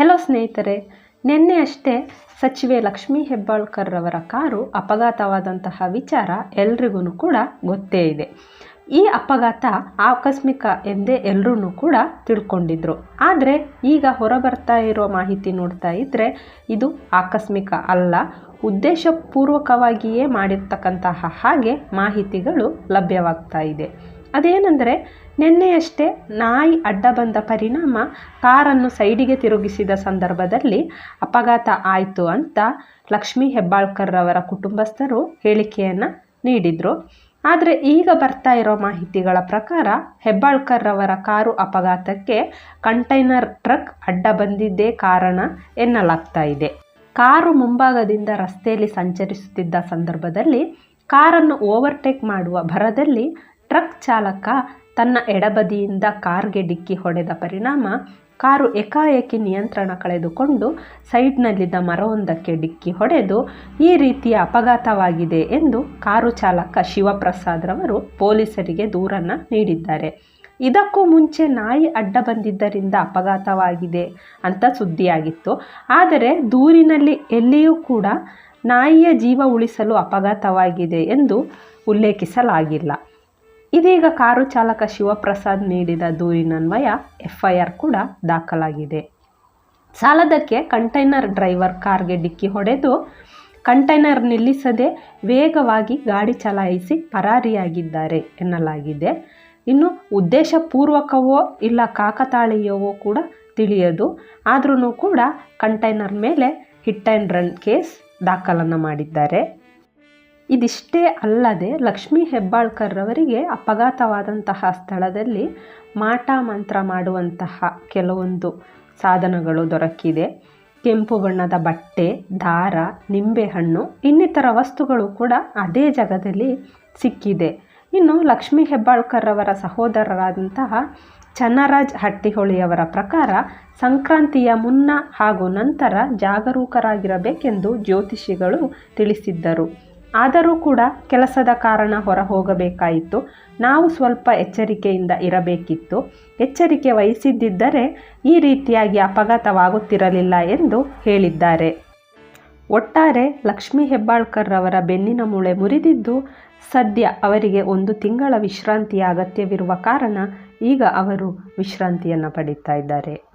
Hello ಸ್ನೇಹಿತರೆ, ನಿನ್ನೆ ಅಷ್ಟೇ ಸಚಿವೆ ಲಕ್ಷ್ಮೀ ಹೆಬ್ಬಾಳ್ಕರ್ ಅವರ ಕಾರು ಅಪಘಾತವಾದಂತಹ ವಿಚಾರ ಎಲ್ರಿಗೂ ಕೂಡ ಗೊತ್ತೇ ಇದೆ. ಈ ಅಪಘಾತ ಆಕಸ್ಮಿಕ ಎಂದೇ ಎಲ್ಲರೂ ಕೂಡ ತಿಳ್ಕೊಂಡಿದ್ರು. ಆದರೆ ಈಗ ಹೊರಬರ್ತಾ ಇರೋ ಮಾಹಿತಿ ನೋಡ್ತಾ ಇದ್ದರೆ ಇದು ಆಕಸ್ಮಿಕ ಅಲ್ಲ, ಉದ್ದೇಶಪೂರ್ವಕವಾಗಿಯೇ ಮಾಡಿರ್ತಕ್ಕಂತಹ ಹಾಗೆ ಮಾಹಿತಿಗಳು ಲಭ್ಯವಾಗ್ತಾ ಇದೆ. ಅದೇನೆಂದರೆ ನಿನ್ನೆಯಷ್ಟೇ ನಾಯಿ ಅಡ್ಡ ಬಂದ ಪರಿಣಾಮ ಕಾರನ್ನು ಸೈಡಿಗೆ ತಿರುಗಿಸಿದ ಸಂದರ್ಭದಲ್ಲಿ ಅಪಘಾತ ಆಯಿತು ಅಂತ ಲಕ್ಷ್ಮೀ ಹೆಬ್ಬಾಳ್ಕರ್ ಅವರ ಕುಟುಂಬಸ್ಥರು ಹೇಳಿಕೆಯನ್ನು ನೀಡಿದರು. ಆದರೆ ಈಗ ಬರ್ತಾ ಇರೋ ಮಾಹಿತಿಗಳ ಪ್ರಕಾರ ಹೆಬ್ಬಾಳ್ಕರ್ ಅವರ ಕಾರು ಅಪಘಾತಕ್ಕೆ ಕಂಟೈನರ್ ಟ್ರಕ್ ಅಡ್ಡ ಬಂದಿದ್ದೇ ಕಾರಣ ಎನ್ನಲಾಗ್ತಾ ಇದೆ. ಕಾರು ಮುಂಭಾಗದಿಂದ ರಸ್ತೆಯಲ್ಲಿ ಸಂಚರಿಸುತ್ತಿದ್ದ ಸಂದರ್ಭದಲ್ಲಿ ಕಾರನ್ನು ಓವರ್ಟೇಕ್ ಮಾಡುವ ಭರದಲ್ಲಿ ಟ್ರಕ್ ಚಾಲಕ ತನ್ನ ಎಡಬದಿಯಿಂದ ಕಾರ್ಗೆ ಡಿಕ್ಕಿ ಹೊಡೆದ ಪರಿಣಾಮ ಕಾರು ಏಕಾಏಕಿ ನಿಯಂತ್ರಣ ಕಳೆದುಕೊಂಡು ಸೈಡ್ನಲ್ಲಿದ್ದ ಮರವೊಂದಕ್ಕೆ ಡಿಕ್ಕಿ ಹೊಡೆದು ಈ ರೀತಿಯ ಅಪಘಾತವಾಗಿದೆ ಎಂದು ಕಾರು ಚಾಲಕ ಶಿವಪ್ರಸಾದ್ ರವರು ಪೊಲೀಸರಿಗೆ ದೂರನ್ನು ನೀಡಿದ್ದಾರೆ. ಇದಕ್ಕೂ ಮುಂಚೆ ನಾಯಿ ಅಡ್ಡ ಬಂದಿದ್ದರಿಂದ ಅಪಘಾತವಾಗಿದೆ ಅಂತ ಸುದ್ದಿಯಾಗಿತ್ತು. ಆದರೆ ದೂರಿನಲ್ಲಿ ಎಲ್ಲಿಯೂ ಕೂಡ ನಾಯಿಯ ಜೀವ ಉಳಿಸಲು ಅಪಘಾತವಾಗಿದೆ ಎಂದು ಉಲ್ಲೇಖಿಸಲಾಗಿಲ್ಲ. ಇದೀಗ ಕಾರು ಚಾಲಕ ಶಿವಪ್ರಸಾದ್ ನೀಡಿದ ದೂರಿನನ್ವಯ ಎಫ್ಐಆರ್ ಕೂಡ ದಾಖಲಾಗಿದೆ. ಸಾಲದಕ್ಕೆ ಕಂಟೈನರ್ ಡ್ರೈವರ್ ಕಾರ್ಗೆ ಡಿಕ್ಕಿ ಹೊಡೆದು ಕಂಟೈನರ್ ನಿಲ್ಲಿಸದೆ ವೇಗವಾಗಿ ಗಾಡಿ ಚಲಾಯಿಸಿ ಪರಾರಿಯಾಗಿದ್ದಾರೆ ಎನ್ನಲಾಗಿದೆ. ಇನ್ನು ಉದ್ದೇಶಪೂರ್ವಕವೋ ಇಲ್ಲ ಕಾಕತಾಳೀಯವೋ ಕೂಡ ತಿಳಿಯದು. ಆದ್ರೂ ಕೂಡ ಕಂಟೈನರ್ ಮೇಲೆ ಹಿಟ್ ಆ್ಯಂಡ್ ರನ್ ಕೇಸ್ ದಾಖಲನ್ನು ಮಾಡಿದ್ದಾರೆ. ಇದಿಷ್ಟೇ ಅಲ್ಲದೆ ಲಕ್ಷ್ಮೀ ಹೆಬ್ಬಾಳ್ಕರ್ ಅವರಿಗೆ ಅಪಘಾತವಾದಂತಹ ಸ್ಥಳದಲ್ಲಿ ಮಾಟ ಮಂತ್ರ ಮಾಡುವಂತಹ ಕೆಲವೊಂದು ಸಾಧನಗಳು ದೊರಕಿದೆ. ಕೆಂಪು ಬಣ್ಣದ ಬಟ್ಟೆ, ದಾರ ನಿಂಬೆಹಣ್ಣು ಇನ್ನಿತರ ವಸ್ತುಗಳು ಕೂಡ ಅದೇ ಜಾಗದಲ್ಲಿ ಸಿಕ್ಕಿದೆ. ಇನ್ನು ಲಕ್ಷ್ಮೀ ಹೆಬ್ಬಾಳ್ಕರ್ ಅವರ ಸಹೋದರರಾದಂತಹ ಚನ್ನರಾಜ್ ಹಟ್ಟಿಹೊಳಿಯವರ ಪ್ರಕಾರ ಸಂಕ್ರಾಂತಿಯ ಮುನ್ನ ಹಾಗೂ ನಂತರ ಜಾಗರೂಕರಾಗಿರಬೇಕೆಂದು ಜ್ಯೋತಿಷಿಗಳು ತಿಳಿಸಿದ್ದರು. ಆದರೂ ಕೂಡ ಕೆಲಸದ ಕಾರಣ ಹೊರ ಹೋಗಬೇಕಾಯಿತು ನಾವು ಸ್ವಲ್ಪ ಎಚ್ಚರಿಕೆಯಿಂದ ಇರಬೇಕಿತ್ತು. ಎಚ್ಚರಿಕೆ ವಹಿಸಿದ್ದಿದ್ದರೆ ಈ ರೀತಿಯಾಗಿ ಅಪಘಾತವಾಗುತ್ತಿರಲಿಲ್ಲ ಎಂದು ಹೇಳಿದ್ದಾರೆ. ಒಟ್ಟಾರೆ ಲಕ್ಷ್ಮೀ ಹೆಬ್ಬಾಳ್ಕರ್ ಅವರ ಬೆನ್ನಿನ ಮೂಳೆ ಮುರಿದಿದ್ದು, ಸದ್ಯ ಅವರಿಗೆ ಒಂದು ತಿಂಗಳ ವಿಶ್ರಾಂತಿಯ ಅಗತ್ಯವಿರುವ ಕಾರಣ ಈಗ ಅವರು ವಿಶ್ರಾಂತಿಯನ್ನು ಪಡೀತಾ ಇದ್ದಾರೆ.